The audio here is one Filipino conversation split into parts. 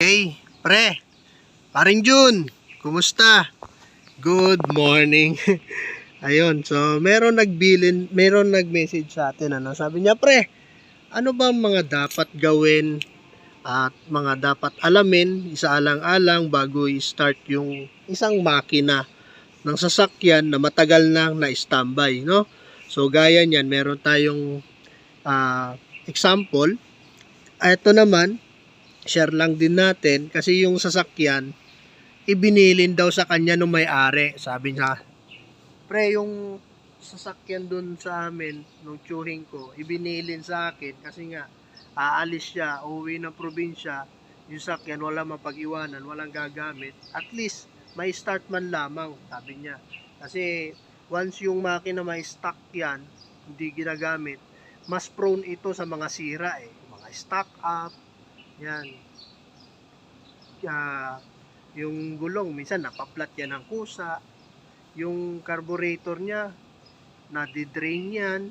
Hey, pre. Paring Jun, kumusta? Good morning. Ayun, so meron nagbilin, meron nag-message sa atin ano. Sabi niya, pre, ano ba mga dapat gawin at mga dapat alamin, isaalang-alang bago i-start yung isang makina ng sasakyan na matagal nang na-standby, no? So gaya niyan, meron tayong ah, example. Ito naman, share lang din natin kasi yung sasakyan ibinilin daw sa kanya nung may-ari. Sabi niya pre yung sasakyan dun sa amin nung tsuhing ko ibinilin sa akin kasi nga aalis siya uuwi ng probinsya yung sasakyan wala mapag-iwanan walang gagamit. At least may start man lamang sabi niya. Kasi once yung makina may stock yan hindi ginagamit mas prone ito sa mga sira eh. Mga stock up yan. Ah, yung gulong, minsan napaplat yan ng kusa. Yung carburetor niya, nadidrain yan.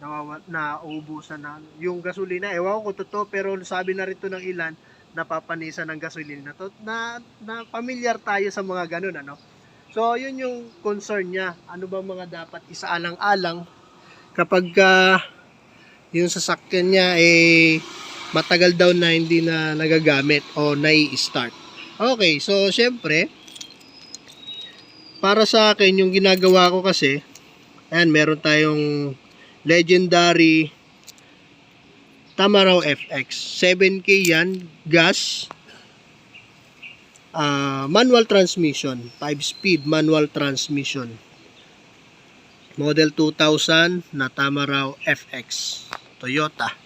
Nawawa, naubusan na. Yung gasolina, ewan ko totoo, pero sabi na rito ng ilan, napapanisan ng gasolina. To, na, na familiar tayo sa mga ganun, ano? So, yun yung concern niya. Ano ba mga dapat isaalang-alang kapag ah, yung sasakyan niya eh matagal daw na hindi na nagagamit o nai-start. Okay, so syempre, para sa akin, yung ginagawa ko kasi, ayan, meron tayong legendary Tamaraw FX. 7K yan, gas, ah, manual transmission, 5-speed manual transmission. Model 2000 na Tamaraw FX, Toyota.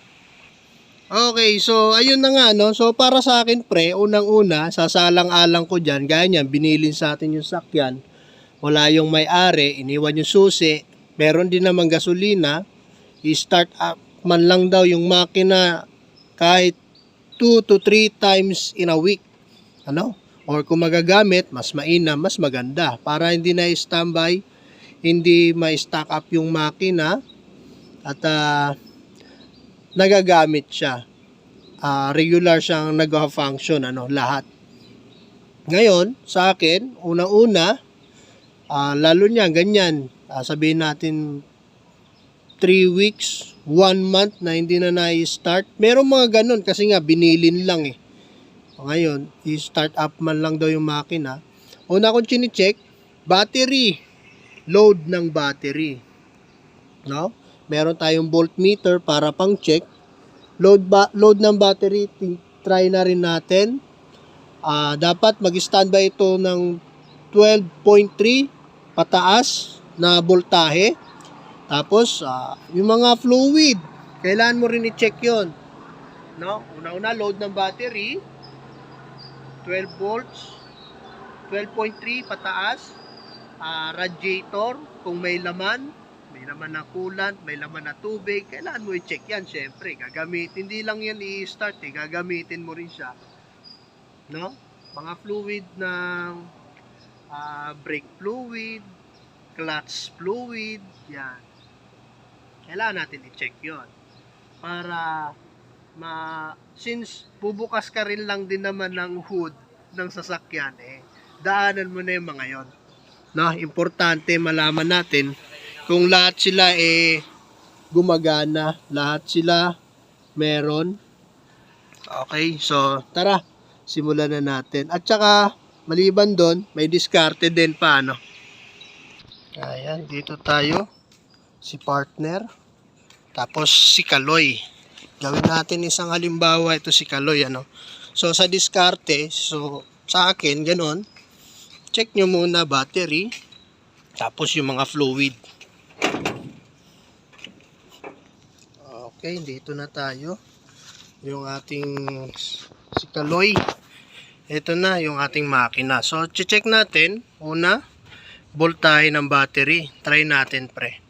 Okay, so ayun na nga no. So para sa akin pre, unang-una, sasalang-alang ko diyan, gaya niyan, binilin sa atin yung sakyan. Wala yung may-ari, iniwan yung susi. Meron din naman gasolina. I-start up man lang daw yung makina kahit 2 to 3 times in a week. Ano? Or kung magagamit, mas mainam, mas maganda. Para hindi na standby, hindi ma-stock up yung makina at ah, nagagamit siya. Ah, regular siyang nag-function ano, lahat. Ngayon, sa akin, una-una, ah, lalo niya ganyan, ah, sabihin natin 3 weeks, 1 month na hindi na na-start. Meron mga ganun kasi nga binilin lang eh. Ngayon, i-start up man lang daw yung makina. Una kong chine-check, battery. Load ng battery. No? Meron tayong voltmeter para pang check. Load ba load ng battery, try na rin natin. Ah, dapat mag-standby ito ng 12.3 pataas na voltahe. Tapos, ah, yung mga fluid, kailangan mo rin i-check yon. No? Una-una, load ng battery, 12 volts, 12.3 pataas, ah, radiator, kung may laman, may laman na coolant, may laman na tubig, kailangan mo i-check yan, syempre. Gagamit, hindi lang yan i-start eh, gagamitin mo rin siya. No? Mga fluid ng ah, brake fluid, clutch fluid, yan. Kailangan natin i-check yon Para ma since bubukas ka rin lang din naman ng hood ng sasakyan eh daanan mo na yung mga yon no importante malaman natin kung lahat sila eh gumagana. Lahat sila meron. Okay so tara. Simulan na natin. At saka maliban doon may diskarte din pa ano? Ayan dito tayo. Si partner. Tapos si Kaloy. Gawin natin isang halimbawa ito si Kaloy ano? So sa diskarte so sa akin ganon check nyo muna battery. Tapos yung mga fluid okay dito na tayo. Yung ating si Kaloy. Ito na yung ating makina. So check natin. Una voltahe ng battery. Try natin pre.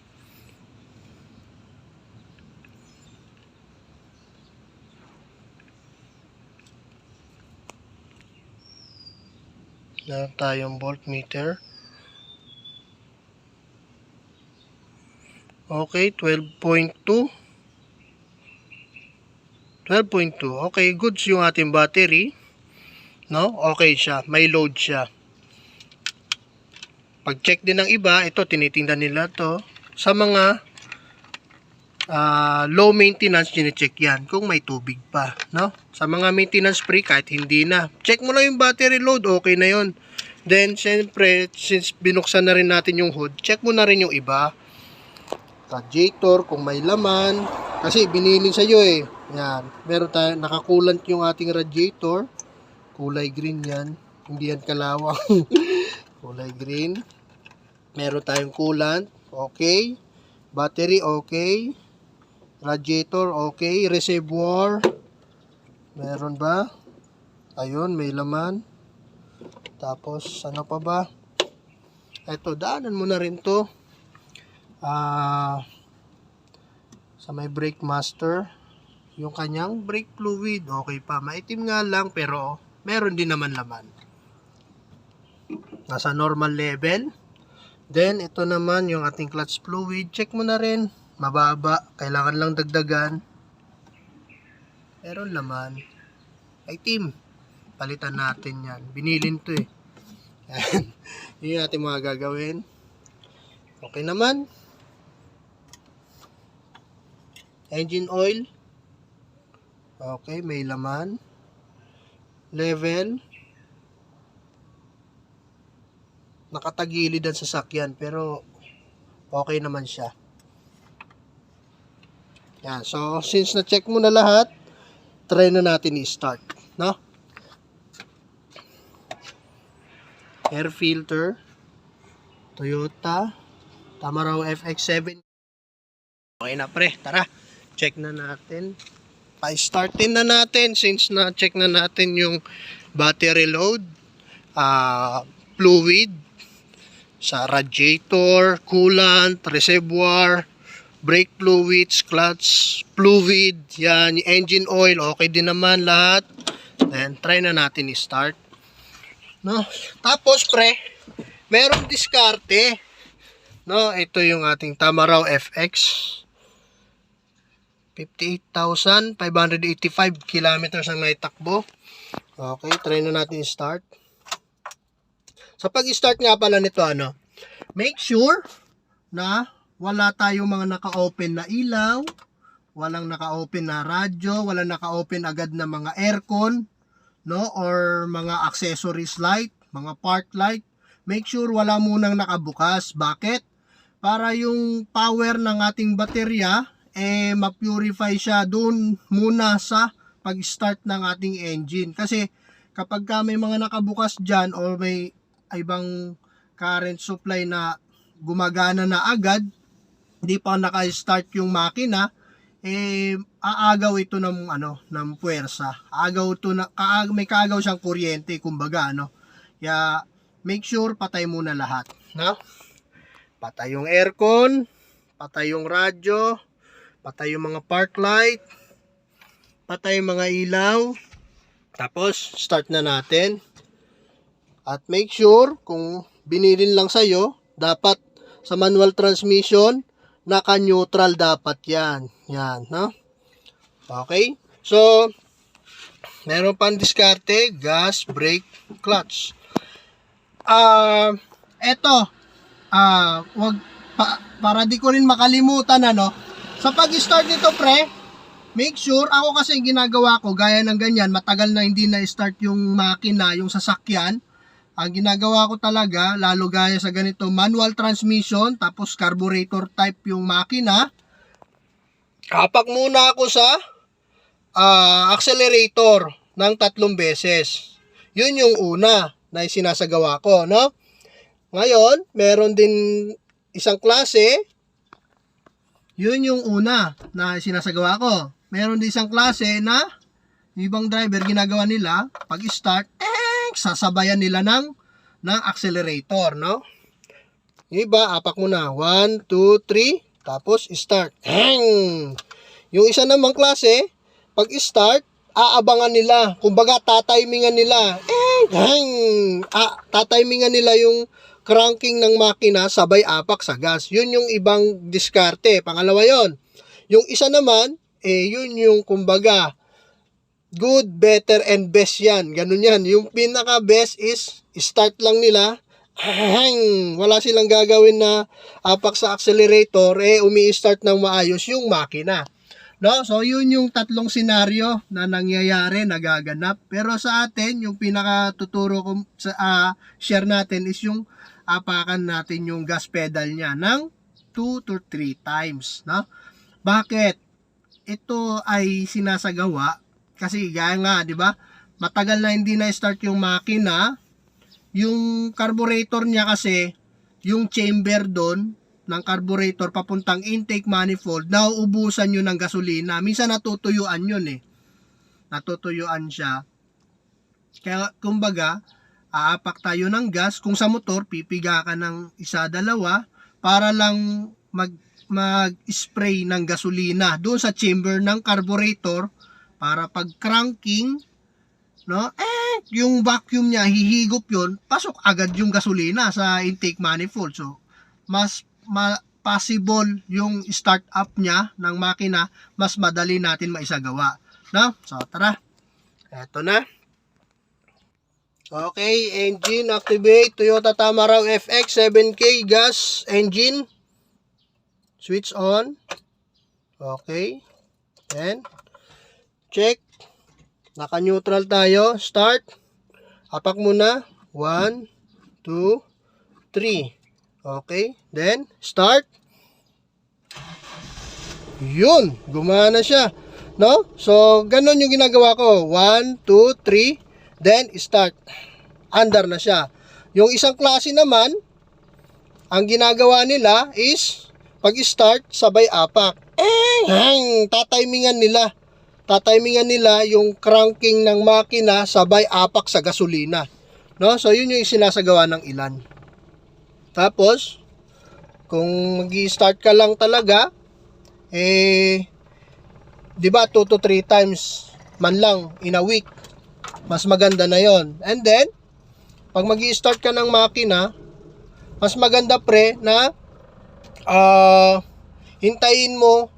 Meron tayong voltmeter. Okay, 12.2. 12.2. Okay, goods yung ating battery. no? Okay siya, may load siya. Pag-check din ng iba, ito tinitingnan nila to sa mga ah, low maintenance chine-check yan kung may tubig pa, no? Sa mga maintenance free kahit hindi na. Check mo lang yung battery load, okay na yon. Then, syempre, since binuksan na rin natin yung hood, check mo na rin yung iba. Radiator, kung may laman. Kasi binilin sa iyo eh. Yan. Meron tayo, nakakulant yung ating radiator. Kulay green yan. Hindi yan kalawang. Kulay green. Meron tayong coolant. Okay. Battery, okay. Radiator, okay. Reservoir. Meron ba? Ayun, may laman. Tapos, ano pa ba? Eto, daanan mo na rin to. Ah, sa may brake master, yung kanyang brake fluid, okay pa. Maitim nga lang, pero meron din naman laman. Nasa normal level. Then, ito naman yung ating clutch fluid. Check mo na rin. Mababa. Kailangan lang dagdagan. Meron laman. Itim. Palitan natin yan. Binilin to eh. Yan. Yun yung ating mga gagawin. Okay naman. Engine oil. Okay, may laman. Level. Nakatagilid ang sasakyan pero okay naman siya. Yan. So, since na-check mo na lahat, try na natin i-start. No? Air filter. Toyota. Tamaraw FX7. Okay na pre, tara. Check na natin. Pa-startin na natin since na-check na natin yung battery load, ah fluid, sa radiator, coolant, reservoir, brake fluids, clutch fluid, yan, engine oil, okay din naman lahat. Then, try na natin i-start. No? Tapos, pre, merong diskarte. No, ito yung ating Tamaraw FX. 58,585 kilometers ang naitakbo. Okay, try na natin i-start. Sa pag-start nga pala nito, ano, make sure na wala tayong mga naka-open na ilaw, walang naka-open na radyo, walang naka-open agad na mga aircon, no, or mga accessories light, mga park light. Make sure wala munang nakabukas. Bakit? Para yung power ng ating baterya, eh, ma-purify siya doon muna sa pag-start ng ating engine. Kasi, kapag ka may mga nakabukas dyan or may ibang current supply na gumagana na agad, hindi pa naka-start yung makina, eh aagaw ito ng ano, ng puwersa. Aagaw ito na kaag, may kaagaw siyang kuryente kumbaga ano. Kaya make sure patay muna lahat, no? Patay yung aircon, patay yung radyo, patay yung mga park light, patay yung mga ilaw. Tapos start na natin. At make sure kung binilin lang sa'yo, dapat sa manual transmission, naka-neutral dapat yan. Yan, no? Okay? So, meron pang diskarte, gas, brake, clutch. Ah, eto, ah, wag, pa, para di ko rin makalimutan, ano, sa pag-start nito, pre, make sure, ako kasi ginagawa ko, gaya ng ganyan, matagal na hindi na-start yung makina, yung sasakyan, ang ginagawa ko talaga, lalo gaya sa ganito, manual transmission, tapos carburetor type yung makina. Kapak muna ako sa ah, accelerator ng tatlong beses. Yun yung una na sinasagawa ko, no? Ngayon, meron din isang klase, yun yung una na sinasagawa ko. Meron din isang klase na ibang driver ginagawa nila, pag start, eh, sasabayan nila ng, ng accelerator, no? Yung iba, apak mo na. 1, 2, 3, tapos start. Hang! Yung isa namang klase, pag start, aabangan nila. Kumbaga, tatimingan nila. Eh, hang! Ah, tatimingan nila yung cranking ng makina sabay apak sa gas. Yun yung ibang diskarte. Pangalawa yon. Yung isa naman, eh, yun yung kumbaga, good, better, and best yan. Ganun yan. Yung pinaka best is start lang nila. Hang, wala silang gagawin na apak sa accelerator, eh umi-start ng maayos yung makina. No? So, yun yung tatlong senaryo na nangyayari, nagaganap. Pero sa atin, yung pinaka tuturo ko sa ah, share natin is yung apakan natin yung gas pedal niya ng 2 to 3 times. No? Bakit? Ito ay sinasagawa kasi gaya nga, di ba? Matagal na hindi na-start yung makina. Yung carburetor niya kasi, yung chamber doon, ng carburetor papuntang intake manifold, nauubusan yun ng gasolina. Minsan natutuyuan yun eh. Natutuyuan siya. Kaya, kumbaga, aapak tayo ng gas. Kung sa motor, pipiga ka ng isa, dalawa, para lang mag, mag-spray ng gasolina doon sa chamber ng carburetor para pag cranking, no, eh, yung vacuum niya, hihigop yun, pasok agad yung gasolina sa intake manifold. So, mas ma- possible yung start up niya ng makina, mas madali natin maisagawa. No? So, tara. Eto na. Okay, engine activate. Toyota Tamaraw FX 7K gas engine. Switch on. Okay. Then, check. Naka-neutral tayo. Start. Apak muna. 1, 2, 3. Okay. Then, start. Yun. Gumana siya. No? So, ganun yung ginagawa ko. 1, 2, 3. Then, start. Under na siya. Yung isang klase naman, ang ginagawa nila is, pag-start, sabay apak. Eh, hang, tatimingan nila. Tatimingan nila yung cranking ng makina sabay apak sa gasolina. No? So, yun yung sinasagawa ng ilan. Tapos, kung mag start ka lang talaga, eh, di ba, 2 to 3 times man lang in a week. Mas maganda na yon. And then, pag mag start ka ng makina, mas maganda pre na ah hintayin mo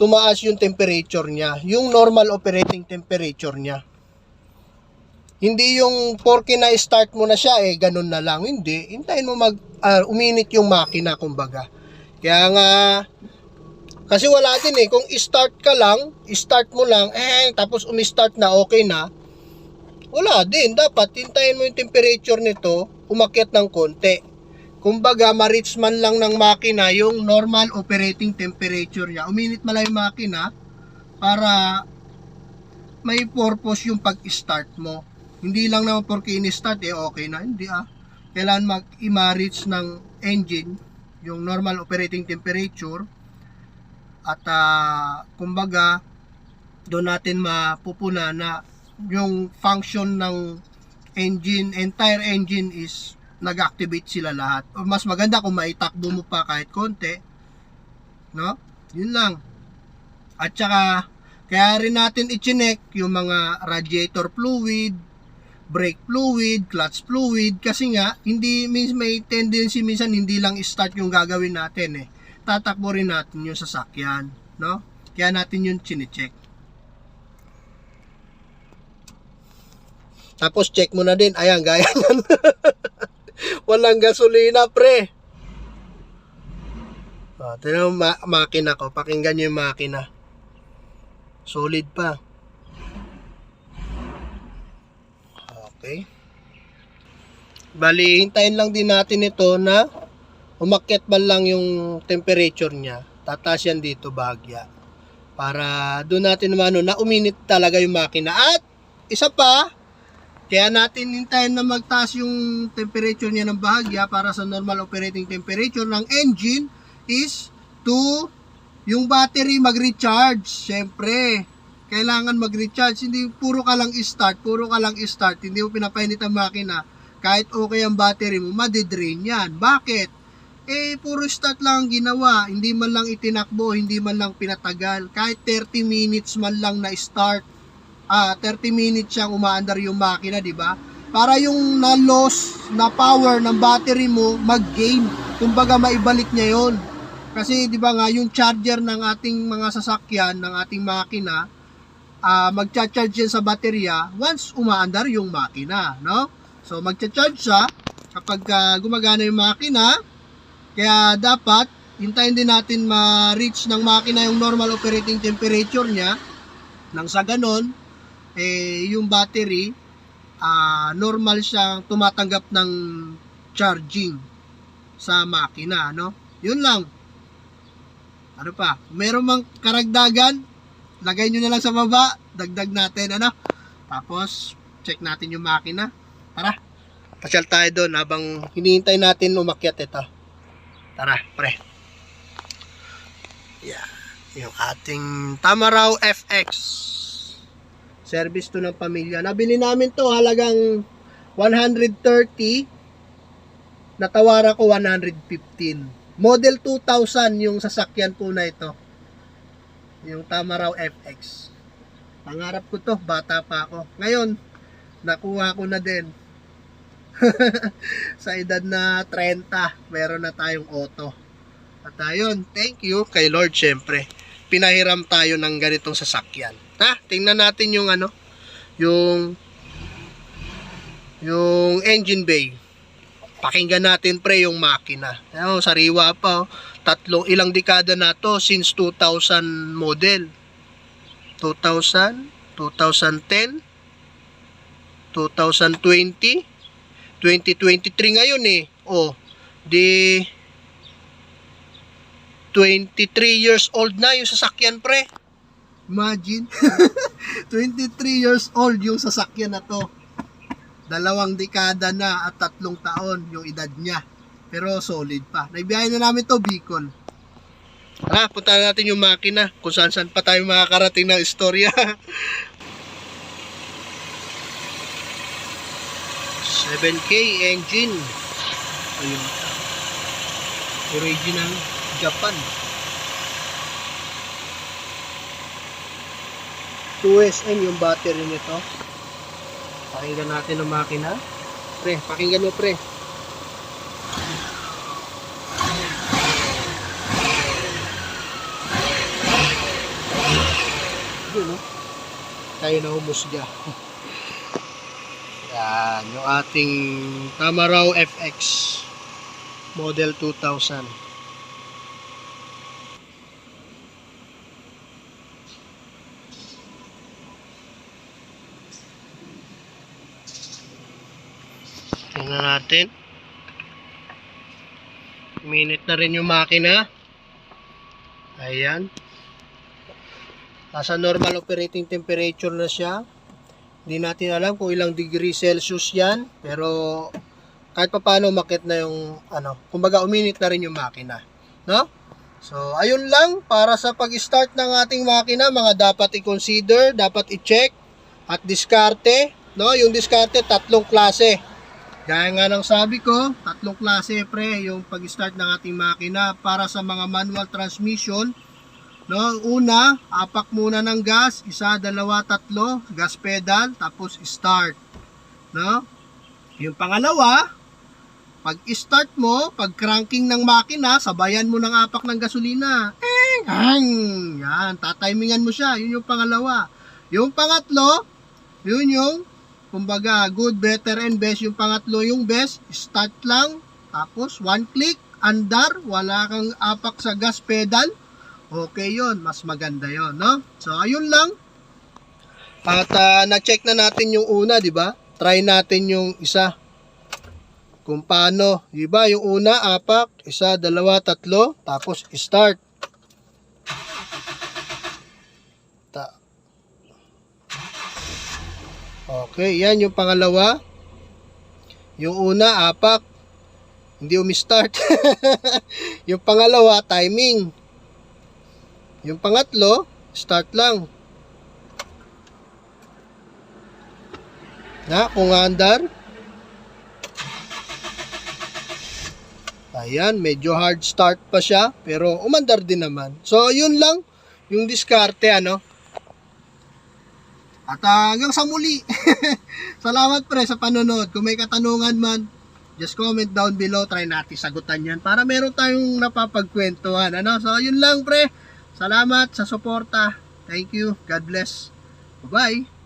tumaas yung temperature niya, yung normal operating temperature niya. Hindi yung porke na start mo na siya eh ganun na lang, hindi. Hintayin mo mag ah, uminit yung makina kumbaga. Kaya nga kasi wala din eh kung start ka lang, start mo lang eh tapos umi-start na okay na. Wala din, dapat hintayin mo yung temperature nito umakyat ng konti. Kumbaga, ma-reach man lang ng makina yung normal operating temperature niya. Uminit man lang yung makina para may purpose yung pag-start mo. Hindi lang naman porque in-start eh okay na. Hindi ah. Kailangan mag-reach ng engine yung normal operating temperature at ah, kumbaga doon natin mapupuna na yung function ng engine, entire engine is nag-activate sila lahat. O mas maganda kung maitakbo mo pa kahit konti. No? Yun lang. At saka, kaya rin natin i-check yung mga radiator fluid, brake fluid, clutch fluid, kasi nga, hindi, means may tendency minsan hindi lang start yung gagawin natin eh. Tatakbo rin natin yung sasakyan. No? Kaya natin yung chinecheck. Tapos check mo na din. Ayan, gaya yan. Walang gasolina, pre. Ah, tingnan mo ma- makina ko. Pakinggan nyo yung makina. Solid pa. Okay. Bali, hintayin lang din natin ito na umakyat man lang yung temperature niya. Tataas yan dito bahagya. Para doon natin naman ano, na uminit talaga yung makina. At isa pa, kaya natin hintayin na magtaas yung temperature niya ng bahagya para sa normal operating temperature ng engine is to yung battery mag-recharge. Siyempre, kailangan mag-recharge. Hindi puro ka lang start, puro ka lang start. Hindi mo pinapainit ang makina. Kahit okay ang battery mo, madidrain yan. Bakit? Eh, puro start lang ang ginawa. Hindi man lang itinakbo, hindi man lang pinatagal. Kahit 30 minutes man lang na start, ah 30 minutes siyang umaandar yung makina, di ba? Para yung na-loss na power ng battery mo mag-gain. Kumbaga maibalik niya yon. Kasi di ba nga yung charger ng ating mga sasakyan, ng ating makina, ah magcha-charge yan sa baterya once umaandar yung makina, no? So magcha-charge siya kapag ah, gumagana yung makina. Kaya dapat hintayin din natin ma-reach ng makina yung normal operating temperature niya. Nang sa ganon, eh yung battery ah, normal siyang tumatanggap ng charging sa makina, no? Yun lang. Ano pa? Meron mang karagdagan, lagay nyo na lang sa baba, dagdag natin, ano? Tapos, check natin yung makina. Tara, pasyal tayo doon habang hinihintay natin umakyat ito. Tara, pre. Yeah. Yung ating Tamaraw FX. Service to ng pamilya. Nabili namin to halagang 130. Natawara ko 115. Model 2000 yung sasakyan po na ito. Yung Tamaraw FX. Pangarap ko to, bata pa ako. Ngayon, nakuha ko na din. Sa edad na 30, meron na tayong auto. At ayun, thank you kay Lord syempre. Pinahiram tayo ng ganitong sasakyan. Ha? Tingnan natin yung ano, yung yung engine bay. Pakinggan natin pre yung makina. Ayun, sariwa pa. Oh. Tatlong ilang dekada na to since 2000 model. 2000, 2010, 2020, 2023 ngayon eh. Oh, di 23 years old na yung sasakyan pre. Imagine. 23 years old yung sasakyan na to. Dalawang dekada na at tatlong taon yung edad niya. Pero solid pa. Naibiyahe na namin to Bicol. Tara, punta na natin yung makina kung saan saan pa tayo makakarating ng istorya. 7K engine. Ayun. Original Japan. 2SM yung battery nito. Pakinggan natin ang makina. Pre, pakinggan mo pre. Yun, no? Tayo na humusga. Yan, yung ating Tamaraw FX Model 2000. Tingnan natin. Minute na rin yung makina. Ayan. Nasa normal operating temperature na siya. Hindi natin alam kung ilang degree Celsius yan. Pero kahit pa paano makit na yung ano. Kumbaga uminit na rin yung makina. No? So ayun lang para sa pag-start ng ating makina mga dapat i-consider, dapat i-check at diskarte. No? Yung diskarte tatlong klase. Gaya nga ng sabi ko, tatlong klase pre yung pag-start ng ating makina para sa mga manual transmission. No, una, apak muna ng gas, isa, dalawa, tatlo, gas pedal, tapos start. No? Yung pangalawa, pag start mo, pag cranking ng makina, sabayan mo ng apak ng gasolina. Eh, ang, yan, tatimingan mo siya. Yun yung pangalawa. Yung pangatlo, yun yung kumbaga good, better, and best. Yung pangatlo yung best, start lang, tapos one click, andar, wala kang apak sa gas pedal, okay yon mas maganda yon no? So, ayun lang. At ah, na-check na natin yung una, di ba? Try natin yung isa. Kung paano, di ba? Yung una, apak, isa, dalawa, tatlo, tapos start. Okay, yan yung pangalawa. Yung una, apak. Hindi umi-start. yung pangalawa, timing. Yung pangatlo, start lang. Na, kung andar. Ayan, medyo hard start pa siya, pero umandar din naman. So, yun lang, yung diskarte, ano. At ah, hanggang sa muli. Salamat pre sa panonood. Kung may katanungan man, just comment down below. Try natin sagutan yan para meron tayong napapagkwentuhan. Ano? So, yun lang pre. Salamat sa suporta. Thank you. God bless. Bye-bye!